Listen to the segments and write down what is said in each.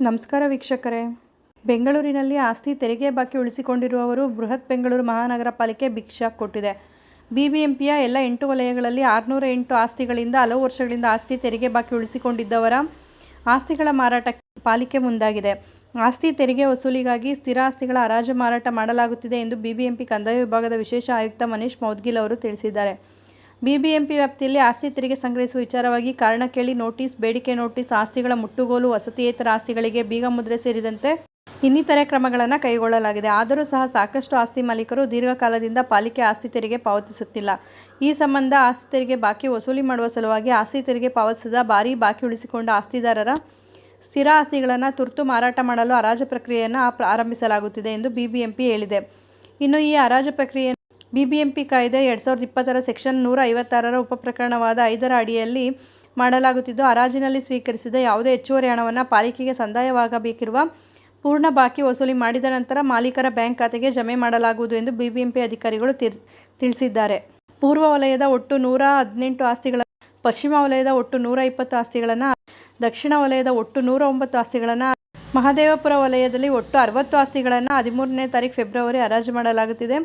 ನಮಸ್ಕಾರ ವೀಕ್ಷಕರೇ. ಬೆಂಗಳೂರಿನಲ್ಲಿ ಆಸ್ತಿ ತೆರಿಗೆ ಬಾಕಿ ಉಳಿಸಿಕೊಂಡಿರುವವರು ಬೃಹತ್ ಬೆಂಗಳೂರು ಮಹಾನಗರ ಪಾಲಿಕೆ ಬಿಗ್ ಶಾಕ್ ಕೊಟ್ಟಿದೆ. ಬಿಬಿಎಂಪಿಯ ಎಲ್ಲ ಎಂಟು ವಲಯಗಳಲ್ಲಿ ಆರುನೂರ ಎಂಟು ಆಸ್ತಿಗಳಿಂದ ಹಲವು ವರ್ಷಗಳಿಂದ ಆಸ್ತಿ ತೆರಿಗೆ ಬಾಕಿ ಉಳಿಸಿಕೊಂಡಿದ್ದವರ ಆಸ್ತಿಗಳ ಮಾರಾಟಕ್ಕೆ ಪಾಲಿಕೆ ಮುಂದಾಗಿದೆ. ಆಸ್ತಿ ತೆರಿಗೆ ವಸೂಲಿಗಾಗಿ ಸ್ಥಿರ ಆಸ್ತಿಗಳ ಹರಾಜು ಮಾರಾಟ ಮಾಡಲಾಗುತ್ತಿದೆ ಎಂದು ಬಿಬಿಎಂಪಿ ಕಂದಾಯ ವಿಭಾಗದ ವಿಶೇಷ ಆಯುಕ್ತ ಮನೀಶ್ ಮೌದ್ಗಿಲ್ ಅವರು ತಿಳಿಸಿದ್ದಾರೆ. ಬಿಬಿಎಂಪಿ ವ್ಯಾಪ್ತಿಯಲ್ಲಿ ಆಸ್ತಿ ತೆರಿಗೆ ಸಂಗ್ರಹಿಸುವ ವಿಚಾರವಾಗಿ ಕಾರಣ ಕೇಳಿ ನೋಟಿಸ್, ಬೇಡಿಕೆ ನೋಟಿಸ್, ಆಸ್ತಿಗಳ ಮುಟ್ಟುಗೋಲು, ವಸತಿಯೇತರ ಆಸ್ತಿಗಳಿಗೆ ಬೀಗ ಮುದ್ರೆ ಸೇರಿದಂತೆ ಇನ್ನಿತರೆ ಕ್ರಮಗಳನ್ನು ಕೈಗೊಳ್ಳಲಾಗಿದೆ. ಆದರೂ ಸಹ ಸಾಕಷ್ಟು ಆಸ್ತಿ ಮಾಲೀಕರು ದೀರ್ಘಕಾಲದಿಂದ ಪಾಲಿಕೆ ಆಸ್ತಿ ತೆರಿಗೆ ಪಾವತಿಸುತ್ತಿಲ್ಲ. ಈ ಸಂಬಂಧ ಆಸ್ತಿ ತೆರಿಗೆ ಬಾಕಿ ವಸೂಲಿ ಮಾಡುವ ಸಲುವಾಗಿ ಆಸ್ತಿ ತೆರಿಗೆ ಪಾವತಿಸದ ಭಾರೀ ಬಾಕಿ ಉಳಿಸಿಕೊಂಡ ಆಸ್ತಿದಾರರ ಸ್ಥಿರ ಆಸ್ತಿಗಳನ್ನು ತುರ್ತು ಮಾರಾಟ ಮಾಡಲು ಹರಾಜು ಪ್ರಕ್ರಿಯೆಯನ್ನು ಆರಂಭಿಸಲಾಗುತ್ತಿದೆ ಎಂದು ಬಿಬಿಎಂಪಿ ಹೇಳಿದೆ. ಇನ್ನು ಈ ಹರಾಜು ಪ್ರಕ್ರಿಯೆ ಬಿಬಿಎಂಪಿ ಕಾಯ್ದೆ ಎರಡ್ ಸಾವಿರದ ಇಪ್ಪತ್ತರ ಸೆಕ್ಷನ್ ನೂರ ಐವತ್ತಾರರ ಉಪಪ್ರಕರಣವಾದ ಐದರ ಅಡಿಯಲ್ಲಿ ಮಾಡಲಾಗುತ್ತಿದ್ದು ಹರಾಜಿನಲ್ಲಿ ಸ್ವೀಕರಿಸಿದ ಯಾವುದೇ ಹೆಚ್ಚುವರಿ ಹಣವನ್ನು ಪಾಲಿಕೆಗೆ ಸಂದಾಯವಾಗಬೇಕಿರುವ ಪೂರ್ಣ ಬಾಕಿ ವಸೂಲಿ ಮಾಡಿದ ನಂತರ ಮಾಲೀಕರ ಬ್ಯಾಂಕ್ ಖಾತೆಗೆ ಜಮೆ ಮಾಡಲಾಗುವುದು ಎಂದು ಬಿಬಿಎಂಪಿ ಅಧಿಕಾರಿಗಳು ತಿಳಿಸಿದ್ದಾರೆ. ಪೂರ್ವ ವಲಯದ ಒಟ್ಟು ನೂರ ಹದಿನೆಂಟು ಆಸ್ತಿಗಳ, ಪಶ್ಚಿಮ ವಲಯದ ಒಟ್ಟು ನೂರ ಇಪ್ಪತ್ತು ಆಸ್ತಿಗಳನ್ನು, ದಕ್ಷಿಣ ವಲಯದ ಒಟ್ಟು ನೂರ ಒಂಬತ್ತು ಆಸ್ತಿಗಳನ್ನು, ಮಹದೇವಪುರ ವಲಯದಲ್ಲಿ ಒಟ್ಟು ಅರವತ್ತು ಆಸ್ತಿಗಳನ್ನು ಹದಿಮೂರನೇ ತಾರೀಕು ಫೆಬ್ರವರಿ ಹರಾಜು ಮಾಡಲಾಗುತ್ತಿದೆ.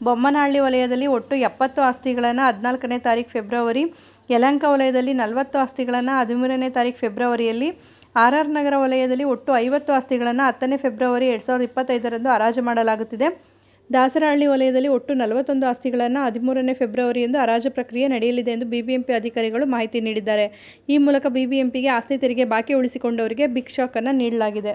ಬೊಮ್ಮನಹಳ್ಳಿ ವಲಯದಲ್ಲಿ ಒಟ್ಟು ಎಪ್ಪತ್ತು ಆಸ್ತಿಗಳನ್ನು ಹದಿನಾಲ್ಕನೇ ತಾರೀಕು ಫೆಬ್ರವರಿ ಯಲಹಂಕ ವಲಯದಲ್ಲಿ ನಲವತ್ತು ಆಸ್ತಿಗಳನ್ನು ಹದಿಮೂರನೇ ತಾರೀಕು ಫೆಬ್ರವರಿಯಲ್ಲಿ, ಆರ್ ಆರ್ ನಗರ ವಲಯದಲ್ಲಿ ಒಟ್ಟು ಐವತ್ತು ಆಸ್ತಿಗಳನ್ನು ಹತ್ತನೇ ಫೆಬ್ರವರಿ ಎರಡು ಸಾವಿರದ ಇಪ್ಪತ್ತೈದರಂದು ಹರಾಜು ಮಾಡಲಾಗುತ್ತಿದೆ. ದಾಸರಹಳ್ಳಿ ವಲಯದಲ್ಲಿ ಒಟ್ಟು ನಲವತ್ತೊಂದು ಆಸ್ತಿಗಳನ್ನು ಹದಿಮೂರನೇ ಫೆಬ್ರವರಿಯಂದು ಹರಾಜು ಪ್ರಕ್ರಿಯೆ ನಡೆಯಲಿದೆ ಎಂದು ಬಿಬಿಎಂಪಿ ಅಧಿಕಾರಿಗಳು ಮಾಹಿತಿ ನೀಡಿದ್ದಾರೆ. ಈ ಮೂಲಕ ಬಿಬಿಎಂಪಿಗೆ ಆಸ್ತಿ ತೆರಿಗೆ ಬಾಕಿ ಉಳಿಸಿಕೊಂಡವರಿಗೆ ಬಿಗ್ ಶಾಕ್ ಅನ್ನು ನೀಡಲಾಗಿದೆ.